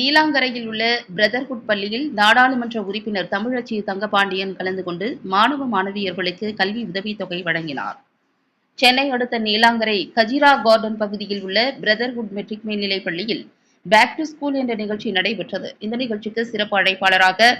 நீலாங்கரையில் உள்ள பிரதர்ஹுட் பள்ளியில் நாடாளுமன்ற உறுப்பினர் தமிழச்சி தங்கபாண்டியன் கலந்து கொண்டு மாணவ மாணவியர்களுக்கு கல்வி உதவித்தொகை வழங்கினார். சென்னை அடுத்த நீலாங்கரை கஜிரா கார்டன் பகுதியில் உள்ள பிரதர்ஹுட் மெட்ரிக் மேல்நிலைப் பள்ளியில் பேக் டு ஸ்கூல் என்ற நிகழ்ச்சி நடைபெற்றது. இந்த நிகழ்ச்சிக்கு சிறப்பு அழைப்பாளராக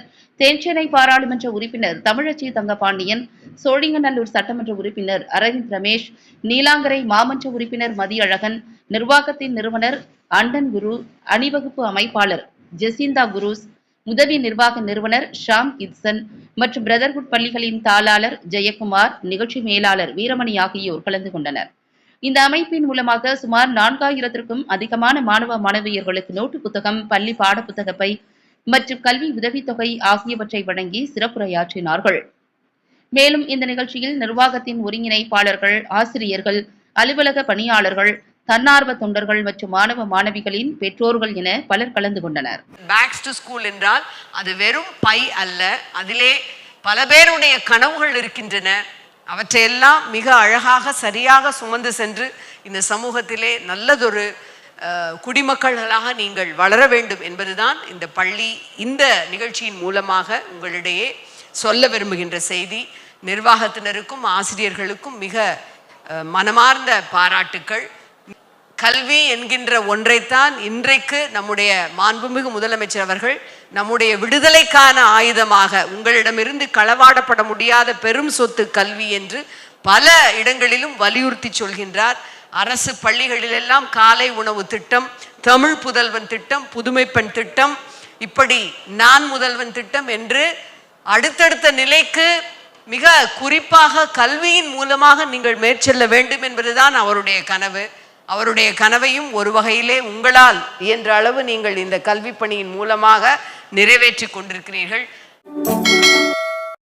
தென்சென்னை பாராளுமன்ற உறுப்பினர் தமிழச்சி தங்கபாண்டியன் சோழிங்கநல்லூர் சட்டமன்ற உறுப்பினர் அரவிந்த் ரமேஷ் நீலாங்கரை மாமன்ற உறுப்பினர் மதியழகன் நிர்வாகத்தின் நிறுவனர் அண்டன் குரு அணிவகுப்பு அமைப்பாளர் ஜெசிந்தா குருஸ் உதவி நிர்வாக நிறுவனர் ஷாம் இத்சன் மற்றும் பிரதர்ஹுட் பள்ளிகளின் தாளாளர் ஜெயக்குமார் நிகழ்ச்சி மேலாளர் வீரமணி ஆகியோர் கலந்து கொண்டனர். இந்த அமைப்பின் மூலமாக சுமார் நான்காயிரத்திற்கும் அதிகமான மாணவ மாணவியர்களுக்கு நோட்டு புத்தகம் பள்ளி பாடப்புத்தக பை மற்றும் கல்வி உதவித்தொகை ஆகியவற்றை வழங்கி சிறப்புரையாற்றினார்கள். மேலும் இந்த நிகழ்ச்சியில் நிர்வாகத்தின் ஒருங்கிணைப்பாளர்கள் ஆசிரியர்கள் அலுவலக பணியாளர்கள் தன்னார்வ தொண்டர்கள் மற்றும் மாணவ மாணவிகளின் பெற்றோர்கள் என பலர் கலந்து கொண்டனர். பேக்ஸ் டு ஸ்கூல் என்றால் அது வெறும் பை அல்ல. அதிலே பல பேருடைய கனவுகள் இருக்கின்றன. அவற்றையெல்லாம் மிக அழகாக சரியாக சுமந்து சென்று இந்த சமூகத்திலே நல்லதொரு குடிமக்கள்களாக நீங்கள் வளர வேண்டும் என்பதுதான் இந்த பள்ளி இந்த நிகழ்ச்சியின் மூலமாக உங்களிடையே சொல்ல விரும்புகின்ற செய்தி. நிர்வாகத்தினருக்கும் ஆசிரியர்களுக்கும் மிக மனமார்ந்த பாராட்டுக்கள். கல்வி என்கின்ற ஒன்றைத்தான் இன்றைக்கு நம்முடைய மாண்புமிகு முதலமைச்சர் அவர்கள் நம்முடைய விடுதலைக்கான ஆயுதமாக உங்களிடமிருந்து களவாடப்பட முடியாத பெரும் சொத்து கல்வி என்று பல இடங்களிலும் வலியுறுத்தி சொல்கின்றார். அரசு பள்ளிகளிலெல்லாம் காலை உணவு திட்டம் தமிழ் புதல்வன் திட்டம் புதுமைப்பெண் திட்டம் இப்படி நான் முதல்வன் திட்டம் என்று அடுத்தடுத்த நிலைக்கு மிக குறிப்பாக கல்வியின் மூலமாக நீங்கள் மேற்செல்ல வேண்டும் என்பதுதான் அவருடைய கனவு. அவருடைய கனவையும் ஒரு வகையிலே உங்களால் இயன்ற அளவு நீங்கள் இந்த கல்வி பணியின் மூலமாக நிறைவேற்றி கொண்டிருக்கிறீர்கள்.